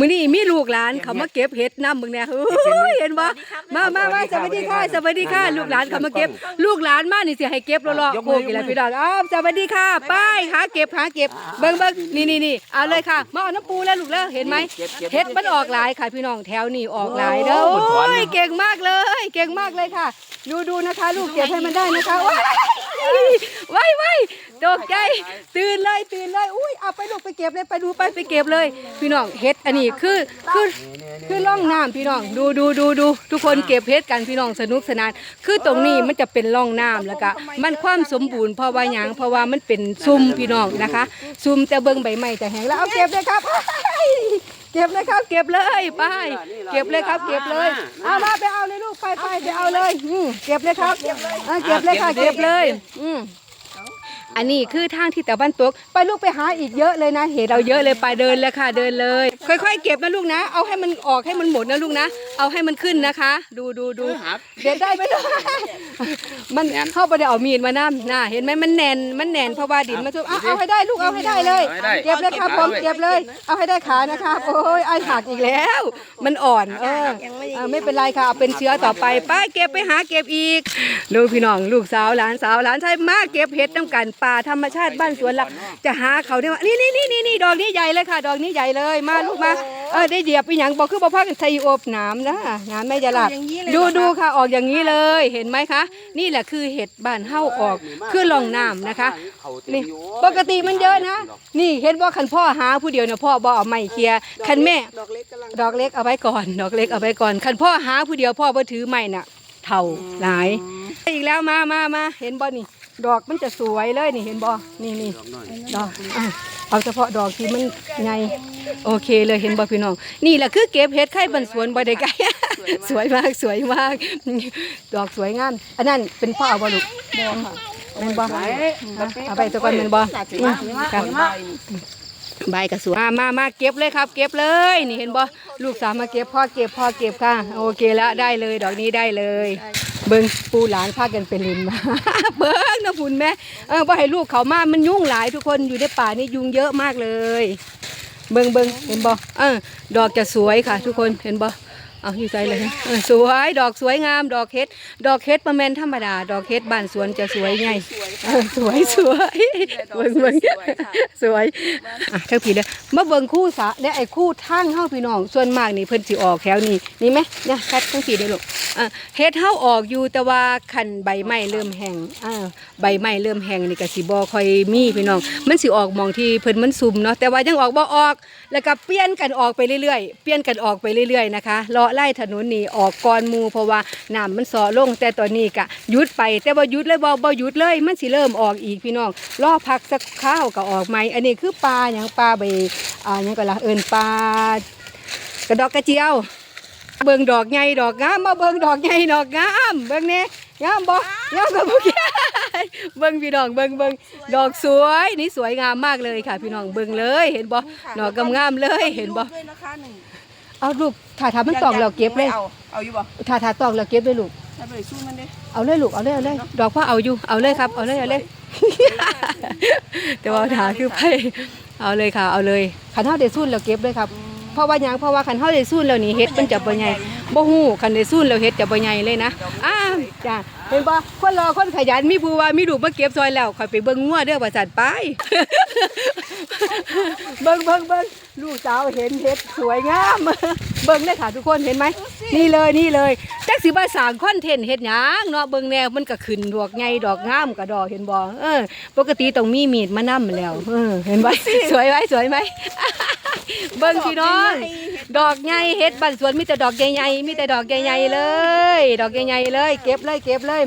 มื้อนี้มีลูกหลานเขามาเก็บเห็ดน้ำมึงเนี่ยเฮ้ยเห็นบ่มามามาสวัสดีค่ะสวัสดีค่ะ ลูกหลานเขามาเก็บ ลูกหลานมานี่สิให้เก็บรอๆโคกอีแล้วพี่น้องอ้าวสวัสดีค่ะไป้ายหาเก็บหาเก็บเบิ่งเบิ่งนี่นี่นี่เอาเลยค่ะมาเอาน้ำปูแล้วลูกแล้วเห็นไหมเห็ดมันออกหลายค่ะพี่น้องแถวนี้ออกหลายเด้อโอ้ยเก่งมากเลย เก่งมากเลยค่ะ ดูดูนะคะ ลูกเก็บให้มันได้นะคะว้ายว้ายว้ายตกใจตื่นเลยตื่นเลยอุ้ยเอาไปลูกไปเก็บเลยไปดูไปไปเก็บเลย พี่น้องเห็ดอันนี้คือคือคือร่องน้ำพี่น้อง ดูดูดูดูทุกคนเก็บเพชรกันพี่น้องสนุกสนาน คือตรงนี้มันจะเป็นร่องน้ำแล้วก็มันความสมบูรณ์เพราะว่าหยังเพราะว่ามันเป็นซุ่มพี่น้องนะคะ ซุ่มแต่เบิ่งใบไม้แต่แห้งแล้วเอาเก็บเลยครับเก็บเลยครับ เก็บเลยไปเก็บเลยครับ เก็บเลยเอามาไปเอาเลยลูกไปไปไปเอาเลยอืมเก็บเลยครับอ่าเก็บเลยค่ะเก็บเลยอืมอันนี้คือทางที่ตะวันตก ไปลูกไปหาอีกเยอะเลยนะ เห็นเราเยอะเลยไปเดินเลยค่ะเดินเลย ค่อยๆ เก็บนะลูกนะ เอาให้มันออกให้มันหมดนะลูกนะ เอาให้มันขึ้นนะคะ ดูดูดูเด็ดได้ไหมลูกมันเข้าไปได้เอามีดมานั่น่ะเห็นไหมมันแน่นมันแน่นเพราะว่าดินมันชุบเอาเอาให้ได้ลูกเอาให้ได้เลย เก็บเลยครับผมเก็บเลย เอาให้ได้ขานะครับโอ้ยไอหักอีกแล้ว มันอ่อนเออเออไม่เป็นไรค่ะเอาเป็นเชื้อต่อไปไป้าเก็บไปหาเก็บอีกลูกพี่น้องลูกสาวหลานสาวหลานชายมาเก็บเห็ดน้ำกันป่าธรรมชาติบ้านสวนเราจะหาเขาได้ว่านี่นี่นี่นี่นี่ดอกนี้ใหญ่เลยค่ะ ดอกนี้ใหญ่เลยมาลูกมาเออได้เหยียบไปหยังบอกคือบอกพักใส่อบหนามนะหนามไม่จะหลับดูดูค่ะออกอย่างนี้เลยเห็นไหมคะ นี่แหละคือเห็ดบ้านเฮ้าออกคือลองน้ำนะคะนี่ปกติมันเยอะนะ นี่เห็นว่าคันพ่อหาผู้เดียวเนี่ยพ่อบ่เอาไม้เคลียร์คันแม่ดอกเล็กกำลังดอกเล็กเอาไว้ก่อน ดอกเล็กเอาไว้ก่อนคันพ่อหาผู้เดียวพ่อบ่ถือไม้น่ะเท่าหลายอีกแล้วมามามาเห็นบ่นี่ ดอกมันจะสวยเลยนี่เห็นบ่นี่นี่ดอกอะ เอาเฉพาะดอกที่มันไงโอเคเลยเห็นบ่พี่น้อง นี่แหละคือเก็บเห็ดไข่บันสวนบ่ได้ไกลสวยมากสวยมาก ดอกสวยงาม อันนั้นเป็นพ่อเอาบ่ลูกบ่ค่ะแม่นบ่เอาไปตัวก่อนแม่นบ่อืมค่ะใบกระสวยมามามาเก็บเลยครับ เก็บเลย นี่เห็นบ่ลูกสาวมาเก็บพ่อเก็บพ่อเก็บค่ะ โอเคแล้วได้เลยดอกนี้ได้เลย เบิ้งปูหลานพากันเป็นลินมาเบิ้ง นะพุ่นแม่เออบ่ให้ลูกเขามามันยุ่งหลายทุกคนอยู่ในป่านี่ยุงเยอะมากเลย เบิงเบิงเห็นบ่เออดอกจะสวยค่ะ ทุกคนเห็นบ่ เอาอยู่ใจเลยสวยดอกสวยงาม ดอกเฮ็ด ดอกเฮ็ดประแมนธรรมดา ดอกเฮ็ดบ้านสวนจะสวยไงสวยสวยเบิ้งเบิ้งสวยอะทั้งปีเลยมาเบิ้งคู่สะและไอ้คู่ทางเฮาพี่น้องส่วนมากนี่เพิ่นสิออกแถวนี้นี่ไหมเนี่ยคัดทั้งปีเด้ลูกอะเฮ็ดเฮาออกอยู่แต่ว่าคันใบไม้เริ่มแห้งอ่าใบไม้เริ่มแห้งนี่ก็สิบ่ค่อยมีพี่น้อง มันสิออกมองที่เพิ่นมันซุ่มเนาะแต่ว่ายังออกบ่ออก แล้วก็เปลี่ยนกันออกไปเรื่อยๆเปลี่ยนกันออกไปเรื่อยๆนะคะเลาะไล่ถนนนี่ออกก่อนมูเพราะว่าน้ำมันสอลงแต่ตอนนี้ก็หยุดไป แต่ว่าหยุดเลยบ่บ่หยุดเลย มันสิเริ่มออกอีกพี่น้องรอพักสักข้าวก็ออกใหม่อันนี้คือปลาหยังปลาใบอ่าหยังก็ละเอิ้นปลากระดอกกระเจียว เบิ่งดอกใหญ่ดอกงามมาเบิ่งดอกใหญ่ดอกงามเบิ่งแน่งามบ่งามกับพวกแกเบิ่งพี่น้องเบิ่งเบิ่งดอกสวยนี่สวยงามมากเลยค่ะ พี่น้องเบิ่งเลย เห็นบ่ดอกงามๆเลยเห็นบ่ด้วยนะคะหนึ่ง เอาลูกถ้าถ้ามันตอกเราเก็บเลยเอาเอาอยู่บ่ถ้าถ้าตอกเราเก็บเลยลูกถ้าไปสู้มันเด้เอาเลยลูกเอาเลยเอาเลยดอกพ่อเอาอยู่เอาเลยครับเอาเลยเอาเลยแต่ว่าถาคือไปเอาเลยค่ะเอาเลยขันเท่าเดซุนเราเก็บเลยครับเพราะว่าหยังเพราะว่าขันเท่าเดซุนแล้วนี่เฮ็ดมันจะบ่ใหญ่บ่ฮู้ขันเดซุนแล้วเฮ็ดจะบ่ใหญ่เลยนะอ้าวจ้าเห็นบ่คนรอคนขยันมีผู้ว่ามีลูกมาเก็บซอยแล้วค่อยไปเบิ่งงัวเด้อว่าจัดไป เบิ่งเบิ่งเบิ่งลูกสาวเห็นเฮ็ดสวยงาม เบิ่งเลยค่ะทุกคนเห็นไหมนี่เลยนี่เลยจักสิมาสร้างคอนเทนต์เฮ็ดหยังเนาะเบิ่งแนวมันก็ขึ้นดอกใหญ่ดอกงามก็ดอกเห็นบ่เออ ปกติต้องมีมีดมานํแล้วเออเห็นบ่สวยไหมสวยไหมเบิ่งพี่น้องดอกใหญ่เฮ็ดบ้านสวนมีแต่ดอกใหญ่ๆมีแต่ดอกใหญ่ๆเลย ดอกใหญ่ๆเลย เก็บเลยเก็บเลย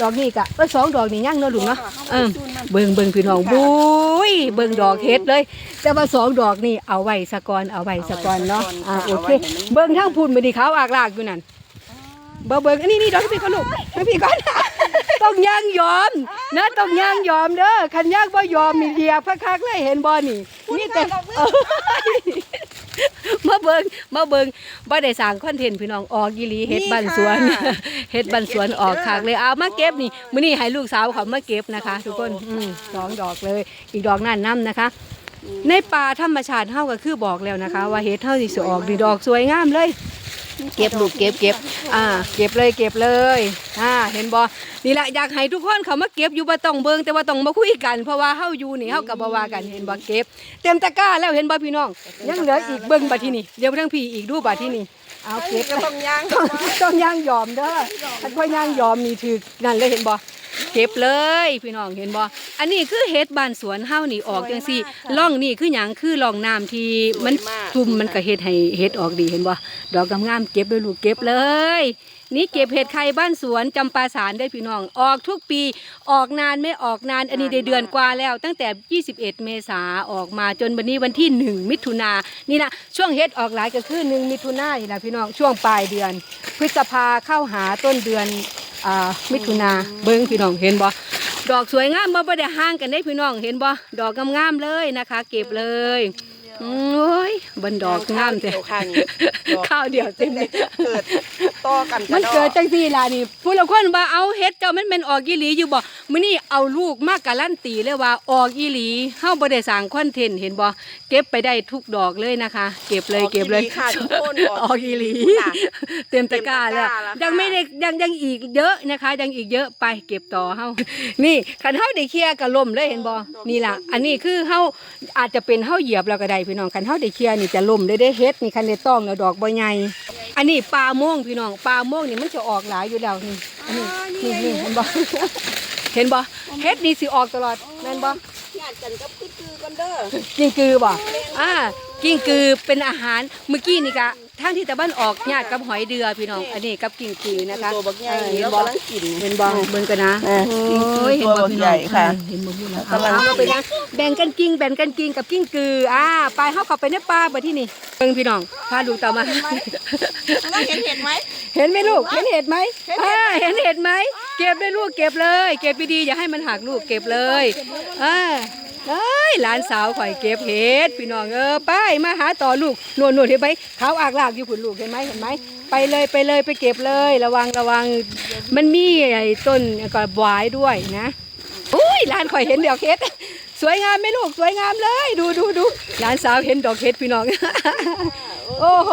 ดอกนี้กะเอ้ยสองดอกนี่ยังเนาะลุงเนาะเออเบิ่งเบิ่งพี่น้องบุ้ยเบิ่งดอกเฮ็ดเลย แต่ว่าสองดอกนี่เอาไว้สะก่อนเอาไว้สะก่อนเนาะอ่าโอเคเบิ่งทั้งพุ่นบ่ดีขาวอากลากอยู่นั่นเบิ่งเบิ่งอันนี้นี่ดอกพี่ก่อนลูกให้พี่ก่อนต้องย่างยอมนะต้องย่างยอมเด้อคันย่างบ่ยอมนี่เหยียบคักๆเลยเห็นบ่นี่นี่แต่ มาเบิงมาเบิงบ่ได้สร้างคอนเทนต์พี่น้องออกยีหลีเฮ็ดบ้านสวนเฮ็ดบ้านสวนออกคักเลยเอามาเก็บนี่มื้อนี้ให้ลูกสาวเขามาเก็บนะคะ ทุกคนอืมสองดอกเลย อีกดอกนั่นนํนะคะ ในป่าธรรมชาติเฮาก็คือบอกแล้วนะคะ ว่าเฮ็ดเฮาสิสิออกดีดอกสวยงามเลย เก็บลูกเก็บเก็บอ่า เก็บเลยเก็บเลยอ่าเห็นบ่นี่แหละอยากให้ทุกคนเขามาเก็บอยู่บ่ต้องเบิ่งแต่ว่าต้องมาคุยกัน เพราะว่าเฮาอยู่นี่เฮาก็บ่ว่ากันเห็นบ่เก็บ เต็มตะกร้าแล้วเห็นบ่พี่น้อง ยังเหลืออีกเบิ่งบัดที่นี่เดี๋ยวทั้งพี่อีกดูบัดที่นี่เอาเก็บก็ต้องย่างต้องต้องย่างยอมเด้อถ้าค่อยย่างยอมนี่ถือนั่นเลยเห็นบ่ เก็บเลย พี่น้องเห็นบ่อันนี้คือเฮ็ดบ้านสวนเฮานี่ออกจังซี่ร่องนี่คือหยังคือร่องน้ำที่มันซุ่มมันก็เฮ็ดให้เฮ็ดออกดีเห็นบ่ดอกงามๆเก็บเลยลูกเก็บเลย นี่เก็บเห็ดไข่บ้านสวนจำปาสารได้อพี่น้องออกทุกปีออกนานไม่ออกนานอันนี้ได้เดือนกว่าแล้ว ตั้งแต่ 21 เมษาออกมาจนวันนี้วันที่ 1 มิถุนานี่นะช่วงเฮ็ดออกหลายก็คือ1มิถุนานี่นะพี่น้องช่วงปลายเดือน พฤษภาเข้าหาต้นเดือน อ่ามิถุนาเบิ้งพี่น้องเห็นบ่ดอกสวยงามบ่บ่ได้ห่างกันได้พี่น้องเห็นบ่ดอกงามๆเลยนะคะ เก็บเลย โอ้ยบันดอกงามเดีเจ้ยวข้างข้าวเดียวเต็มเลยเกิดต่อกันมันเกิดจังซี่ล่ะนี่ผู้ละคนว่าเอาเฮ็ดเจ้ามันเป็นออกอีหลีอยู่บ่มื้อนี้เอาลูกมากการันตีเลยว่าออกอีหลีเฮาบ่ได้สร้างคอนเทนต์เห็นบ่เก็บไปได้ทุกดอกเลยนะคะ เก็บเลยเก็บเลยค่ะทุกคนออกอีหลีเต็มตะกร้าแล้วยังไม่ได้ยังยังอีกเยอะนะคะ ยังอีกเยอะไปเก็บต่อเฮานี่คันเฮาได้เคลียร์ก็ล่มเลยเห็นบ่นี่ล่ะ อันนี้คือเฮาอาจจะเป็นเฮาเหยียบแล้วก็ได้พี่น้องคันเฮาได้เคลียร์นี่จะล่มได้ได้เฮ็ดนี่คันได้ต้องแล้วดอกบ่ใหญ่อันนี้ปลาโม่วงพี่น้องปลาโม่วงนี่มันจะออกหลายอยู่แล้วนี่อันนี้นี่นี่เห็นบ่เห็นบ่เฮ็ดนี่สิออกตลอดแม่นบ่ญาติกันกับคือคือกันเด้อกิ้งกือบ่อ่ากิ้งกือเป็นอาหารเมื่อกี้นี่กะ ทางที่ตะวันออกญาติกับหอยเดือพี่น้อง อันนี้กับกิ้งกือนะคะตัวบักใหญ่เออเห็นแล้วบ่กำลังกิน เห็นบ่เบิ่งกันนะเออโอ้ยเห็นตัวบ่บักพี่ใหน้ญ่องค่ะเออเห็นบ่พี่น้องกำลังเอาเอาไปนะแบ่งกันกิ้งแบ่งกันกิ้งกับกิ้งกืออ่าไปเฮาเข้าไปในป่าบ่ที่นี่เบิ่งพี่น้องพาลูกเต่ามา แล้วเห็นเห็นไหม เห็นไหมลูก เห็นเห็ดไหมอ่าเห็นเห็ดไหม เก็บเลยลูกเก็บเลย เก็บดีๆอย่าให้มันหักลูกเก็บเลยอ่า เอ้ยหลานสาวข่อยเก็บเห็ดพี่น้องเออไปมาหาต่อลูกนวลนวลเห็นไหมเขาอากลากอยู่คุณลูกเห็นไหมเห็นไหมไปเลยไปเลยไปเก็บเลย ระวังระวังมันมีไอ้ต้นก็บวายด้วยนะอุ้ยหลานข่อยเห็นดอกเห็ดสวยงามไหมลูกสวยงามเลย ดูดูดูหลานสาวเห็นดอกเห็ดพี่น้องโอ้โห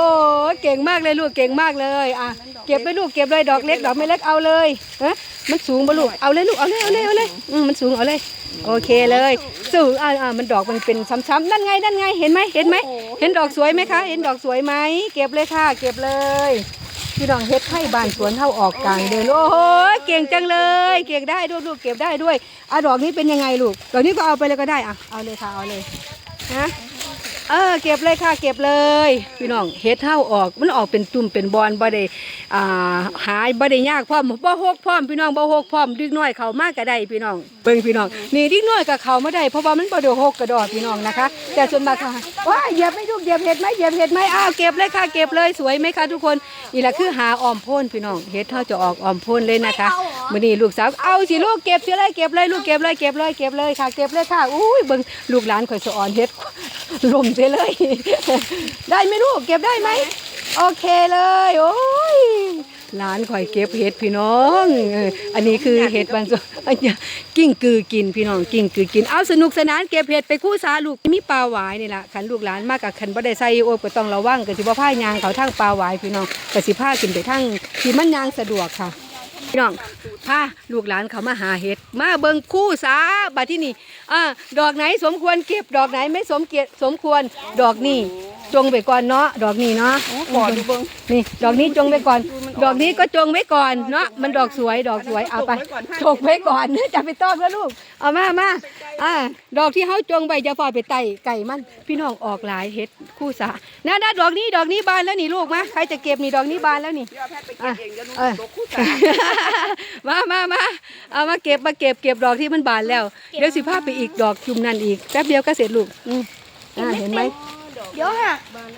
เก่งมากเลยลูกเก่งมากเลยอะเก็บเลยลูกเก็บเลยดอกเล็กดอกไม่เล็กเอาเลยฮะ มันสูงปะลูก เอาเลยลูก เอาเลย เอาเลย เอาเลยอืมมันสูง เอาเลย โอเคเลย สูง อ่าอ่ามันดอกมันเป็นซ้ำๆนั่นไง นั่นไง เห็นไหมเห็นไหม เห็นดอกสวยไหมคะ เห็นดอกสวยไหม เก็บเลยค่ะ เก็บเลย พี่น้องเฮ็ดให้บ้านสวนเท่าออกกลางเดิน โอ้โห เก่งจังเลย เก่งได้ด้วยลูก เก็บได้ด้วยอะดอกนี้เป็นยังไงลูก ดอกนี้ก็เอาไปเลยก็ได้อะ เอาเลยค่ะ เอาเลย ฮะ เออเก็บเลยค่ะเก็บเลยพี่น้องเฮ็ดเท่าออกมันออกเป็นตุ่มเป็นบอลบ่ได้อ่าหายบ่ได้ยากพร้อมบ่หกพร้อมพี่น้องบ่หกพร้อมดิกน้อยเข้ามาก็ได้พี่น้องเบิ่งพี่น้องนี่ดิกน้อยก็เข้ามาได้เพราะว่ามันบ่ได้หกกระดอกพี่น้องนะคะ แต่ส่วนมากค่ะว้าเหยียบไม่ลูกเหยียบเห็ดไหมเหยียบเห็ดไหมอ้าวเก็บเลยค่ะเก็บเลยสวยไหมคะทุกคนนี่แหละคือหาออมพ่นพี่น้องเฮ็ดเท่าจะออกออมพ่นเลยนะคะมื้อนี้ลูกสาวเอาสิลูกเก็บสิเลยเก็บเลยลูกเก็บเลยเก็บเลยเก็บเลยค่ะ เก็บเลยค่ะอุ้ยเบิ่งลูกหลานข่อยสะอ่อนเฮ็ดลมเสียเลย ได้ไหมลูกเก็บได้ไหมโอเคเลยโอ้ยหลานข่อยเก็บเห็ดพี่น้องเอออันนี้คือเห็ดบางส่วนอันเนี้ยกิ้งกือกินพี่น้องกิ้งกือกินเอาสนุกสนานเก็บเห็ดไปคู่สาลูกมีปลาหวายนี่ล่ะขันลูกหลานมากกับขันบ่ได้ใส่โอบก็ต้องระวังก็สิบ่พายางเขาทางปลาหวายพี่น้องก็สิพากินไปทางที่มันยางสะดวกค่ะ พี่น้องพาลูกหลานเขามาหาเห็ด มาเบิงคู่สาบัดที่นี่อ่าดอกไหนสมควรเก็บดอกไหนไม่สมเกียรติสมควรดอกนี้ จงไปก่อนเนาะดอกนี้เนาะขอดูเบิ่งนี่ ดอกนี้จงไว้ก่อน ดอกนี้ก็จงไว้ก่อนเนาะมันดอกสวยดอกสวยเอาไปจงไว้ก่อนจะไปต้อนแล้วลูกเอามามาอ่าดอกที่เขาจงไปจะฟอยไปไต่ไก่มันพี่น้องออกหลายเห็ดคู่สานะนะดอกนี้ดอกนี้บานแล้วนี่ลูกมาใครจะเก็บนี่ดอกนี้บานแล้วนี่เดี๋ยวแพทย์ไปเก็บเองเดี๋ยวหนูเออตกคู่สามามามาเอามาเก็บมาเก็บเก็บดอกที่มันบานแล้วเดี๋ยวสิพาไปอีกดอกจุ่มนั่นอีกแป๊บเดียวก็เสร็จลูกอืมอ่าเห็นไหม เดี๋ยวค่ะ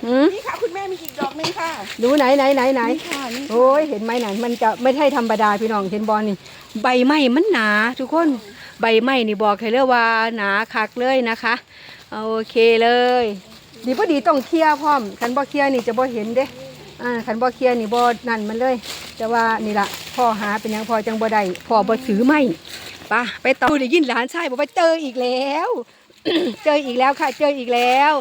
อืมนี่ค่ะคุณแม่มีอีกดอกหนึงค่ะดูไหนไหนไหนไหน นี่ค่ะนี่โอ้ยเห็นไหมนั่นมันจะไม่ใช่ธรรมดาพี่น้องเห็นบอลนี่ ใบไม้มันหนา ทุกคนใบไม้นี่บอกให้เลยว่าหนาคักเลยนะคะเอาโอเคเลย ดีพอดีต้องเคลียร์พร้อมคันบ่เคลียร์นี่จะบ่เห็นเด้อ่าคันบ่เคลียร์นี่บ่นั่นมันเลย แต่ว่านี่ล่ะพ่อหาเป็นหยังพ่อจังบ่ได้พ่อบ่ถือไม้ไปะไปต่อได้ยินหลานชายบอกว่าเจออีกแล้ว เจออีกแล้วค่ะ เจออีกแล้ว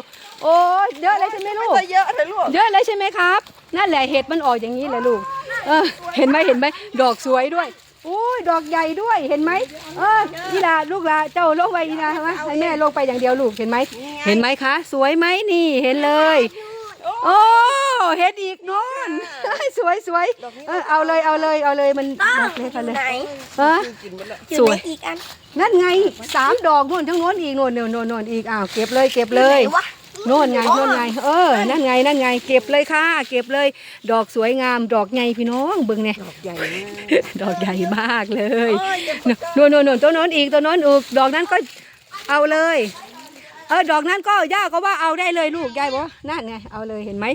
โอ้ยเยอะเลยใช่ไหมลูกไม่เยอะเลยลูกเยอะเลยใช่ไหมครับ นั่นแหละเห็ดมันออกอย่างนี้แหละลูก เออ เห็นไหมเห็นไหมดอกสวยด้วยโอ้ยดอกใหญ่ด้วยเห็นไหมเอออีลาลูกลาเจ้าลงไปอีลาฮะให้แม่ลงไปอย่างเดียวลูกเห็นไหมเห็นไหมคะ สวยไหมนี่เห็นเลย โอ้เห็ดอีกโน้นสวยสวยเออเอาเลยเอาเลยเอาเลยมันดอกเล็กกันเลยเออสวยอีกอันนั่นไงสามดอกโน่นทั้งโน้นอีกโน่นโน่นโน่นโน่นอีกอ้าวเก็บเลยเก็บเลยวะ โน่นไงโน่นไง เออ นั่นไง นั่นไง เก็บเลยค่ะ เก็บเลย ดอกสวยงาม ดอกใหญ่พี่น้องเบิ่งเนี่ยใหญ่มากดอกใหญ่มากเลยโน่นโน่นโน่นตัวโน้นอีกตัวโน้นอีกดอกนั้นก็เอาเลย เออ ดอกนั้นก็ย่าก็ว่าเอาได้เลยลูกยายบอกว่านั่นไง เอาเลยเห็นไหม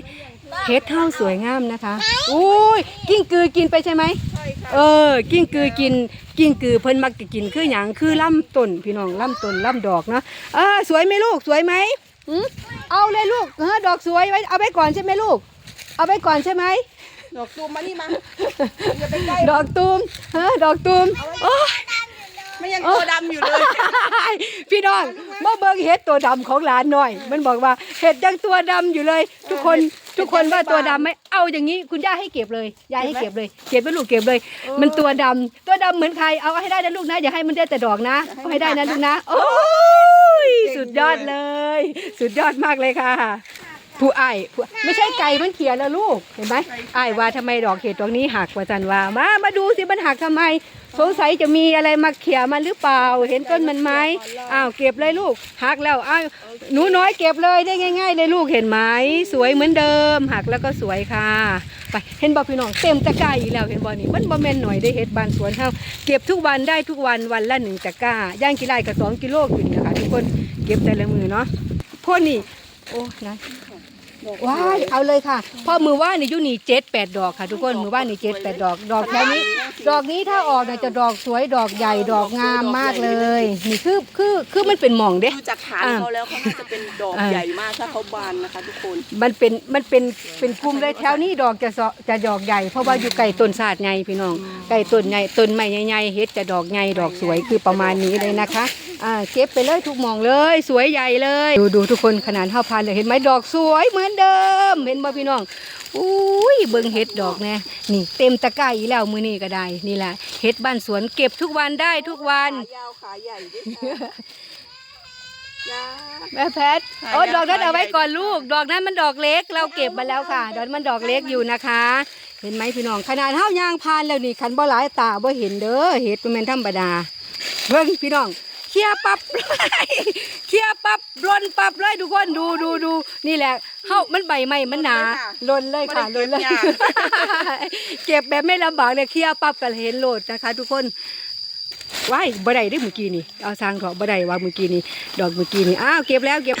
เฮ็ดเท่าสวยงามนะคะ อุ้ย กิ้งกือกินไปใช่ไหมเออ กิ้งกือกิน กิ้งกือเพิ่นมักจะกินคือหยังคือลำต้นพี่น้องลำต้นลำดอกเนาะ เออ สวยไหมลูก สวยไหม หืมเอาเลยลูกเออดอกสวยไว้เอาไปก่อนใช่ไหมลูก เอาไปก่อนใช่ไหม ดอกตูมมานี่มาอย่าไปใกล้ดอกตูมเออดอกตูมโอ้ยไม่ยังตัวดำอยู่เลย พี่น้องมาเบิ่งเห็ดตัวดำของหลานหน่อย มันบอกว่าเห็ดยังตัวดำอยู่เลย ทุกคน ทุกคนว่าตัวดำไหมเอาอย่างนี้คุณย่าให้เก็บเลยย่าให้เก็บเลย เก็บไว้ลูกเก็บเลย มันตัวดำตัวดำเหมือนใครเอาให้ได้นะลูกนะอย่าให้มันได้แต่ดอกนะเอาให้ได้นะลูกนะ โอ้ยสุดยอดเลย สุดยอดมากเลยค่ะ ผู้อ้ายผู้ไม่ใช่ไก่มันเขียนแล้วลูกเห็นไหมอ้ายว่าทำไมดอกเห็ดดอกนี้หักว่าจันว่ามามาดูสิมันหักทำไม สงสัยจะมีอะไรมาเขี่ยมันหรือเปล่า เห็นต้นมันไหมอ้าวเก็บเลยลูกหักแล้วอ้าวหนูน้อยเก็บเลยได้ง่าย ๆ เลยลูกเห็นไหมสวยเหมือนเดิม หักแล้วก็สวยค่ะ ไปเห็นบ่พี่น้องเต็มตะกร้าอีกแล้วเห็นบ่นี่มันบ่แม่นหน่อยได้เฮ็ดบานสวนเฮาเก็บทุกวันได้ทุกวันวันละหนึ่งตะกร้าย่างกี่ไร่ก็สองกิโลขึ้นนะคะทุกคนเก็บแต่ละมือเนาะพวกนี่โอ้นะ ว้ายเอาเลยค่ะเพอมือว่านนี่อยู่นี่เจ็ดแปดดอกค่ะ ทุกคนมือว่านนี่เจ็ดแปดดอก ดอกแค่นี้ ดอกนี้ถ้าออกเนี่ยจะดอกสวยดอกใหญ่ดอกงามมากเลย นี่คือคือคือมันเป็นหม่องเด้ ดูจากฐานเขาแล้วเขาน่าจะเป็นดอกอ่า ใหญ่มากถ้าเขาบานนะคะ ทุกคนมันเป็นมันเป็นเป็นกลุ่มเลยแถวนี้ดอกจะเสาะจะดอกใหญ่เพราะว่าอยู่ไก่ต้นศาสตร์ใหญ่พี่น้องไก่ต้นใหญ่ต้นไม้ใหญ่ๆเฮ็ดจะดอกใหญ่ดอกสวยคือประมาณนี้เลยนะคะอ่าเก็บไปเลยทุกหมองเลย สวยใหญ่เลย ดูดูทุกคนขนาดเท่าพันเลยเห็นไหมดอกสวยเหมือนเดิมเห็นบ่พี่น้องอุ้ยเบิ่งเห็ดดอกแน่นี่เต็มตะกร้าอีแล้วมือนี่ก็ได้นี่แหละเห็ดบ้านสวนเก็บทุกวันได้ทุกวันขายาวขาใหญ่ด้วยค่ะจ้าแม่แพทย์โอ้ดอกนั้นเอาไว้ก่อนลูก ดอกนั้นมันดอกเล็ก เราเก็บมาแล้วค่ะ ดอกนั้นมันดอกเล็กอยู่นะคะ เห็นไหมพี่น้อง ขนาดเท้ายางพานแล้วนี่คันบ่หลายตาบ่เห็นเด้อเห็ดมันเป็นธรรมดาเบิ่งพี่น้อง เคลียร์ปับเลยเคลียร์ปับหล่นปับเลยทุกคนดูดูดูนี่แหละเฮามันใบไม้มันหนาหล่นเลยค่ะหล่นเลยเก็บแบบไม่ลำบากเลยเคลียร์ปับกันเห็นโหลดนะคะ ทุกคนว้ายบ่ได้เด้เมื่อกี้นี่เอาสร้างเถาะบ่ได้ว่าเมื่อกี้นี่ดอกเมื่อกี้นี่อ้าวเก็บแล้วเก็บ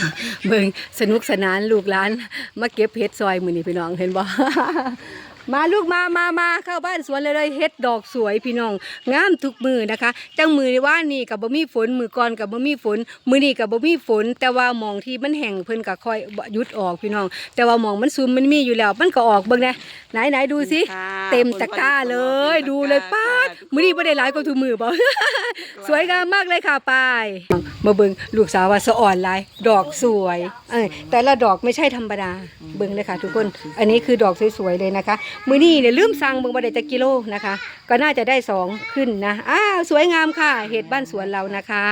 เบิ่งสนุกสนานลูกหลานมาเก็บเห็ดซอยมื้อนี้พี่น้องเห็นบ่ มาลูกมามามาเข้าบ้านสวนเลยเลยเฮ็ดดอกสวยพี่น้องงามทุกมือนะคะจังมือว่านี่กับบ่มีฝนมือก่อนกับบ่มีฝน มือนี้กับบ่มีฝน แต่ว่าหมองที่มันแห้งเพิ่นก็ค่อยบ่หยุดออกพี่น้อง แต่ว่าหมองมันซุมมันมีอยู่แล้วมันก็ออกเบิ่งนะไหนไหนดูสิค่ะเต็มตะกร้าเลยดูเลยป้าดมือนี้ไม่ได้หลายกว่าทุกมือบ่สวยงามมากเลยค่ะปายมาเบิงลูกสาวว่าสะอ่อนหลาย ดอกสวยเออแต่ละดอกไม่ใช่ธรรมดาเบิงเลยค่ะ ทุกคน อันนี้คือดอกสวยๆเลยนะคะ มือนี้เนี่ยลืมสั่งเบิงบ่ได้จักกิโลนะคะ ก็น่าจะได้สองขึ้นนะอ้าวสวยงามค่ะเห็ดบ้านสวนเรานะคะ